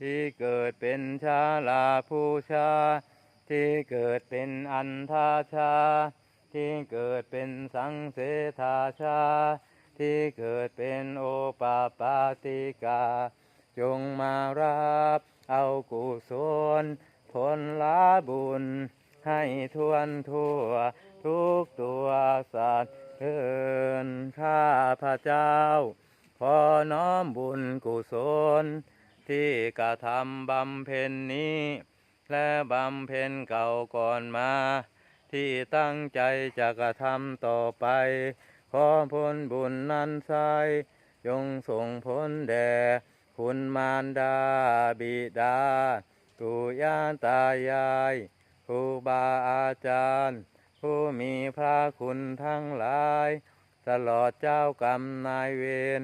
ที่เกิดเป็นชาลาผู้ชา ที่เกิดเป็นอันทาชา ที่เกิดเป็นสังเสทาชา ที่เกิดเป็นโอปาปาติกา จงมารับเอากุศลผลลาบุญ ให้ทวนทั่ว ทุกตัวสัตว์เอินข้าพระเจ้า ขอน้อมบุญกุศล ที่กระทำบำเพ็ญนี้ และบำเพ็ญเก่าก่อนมา ที่ตั้งใจจะกระทำต่อไป ขอผลบุญนั้นใสจงส่งผลแด่คุณมารดาบิดาปู่ย่าตายายครูบาอาจารย์ ผู้มีพระคุณทั้งหลาย ตลอดเจ้ากรรมนายเวร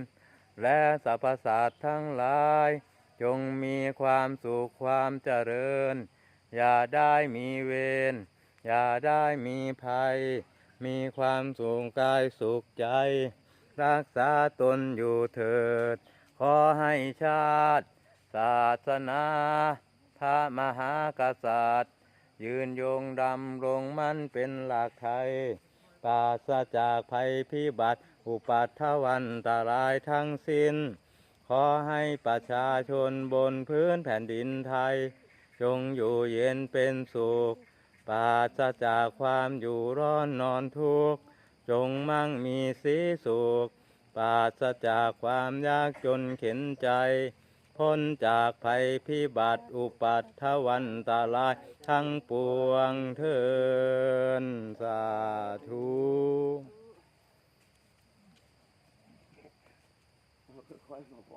และสรรพสัตว์ทั้งหลาย จงมีความสุขความเจริญ อย่าได้มีเวร อย่าได้มีภัย มีความสุขกายสุขใจ รักษาตนอยู่เถิด ขอให้ชาติ ศาสนาพระมหากษัตริย์ ยืนยงดำรงมั่นเป็นหลักไทยปราศจากภัยพิบัติ อุปัตถวันตรายทั้งสิ้น ขอให้ประชาชนบนพื้นแผ่นดินไทย จงอยู่เย็นเป็นสุขปราศจากความอยู่ร้อนนอนทุกข์จงมั่งมีสีสุขปราศจากความยากจนเข็นใจ พ้นจากภัยพิบัติอุปัตถวันตรายทั้งปวงเทิน took her clothes.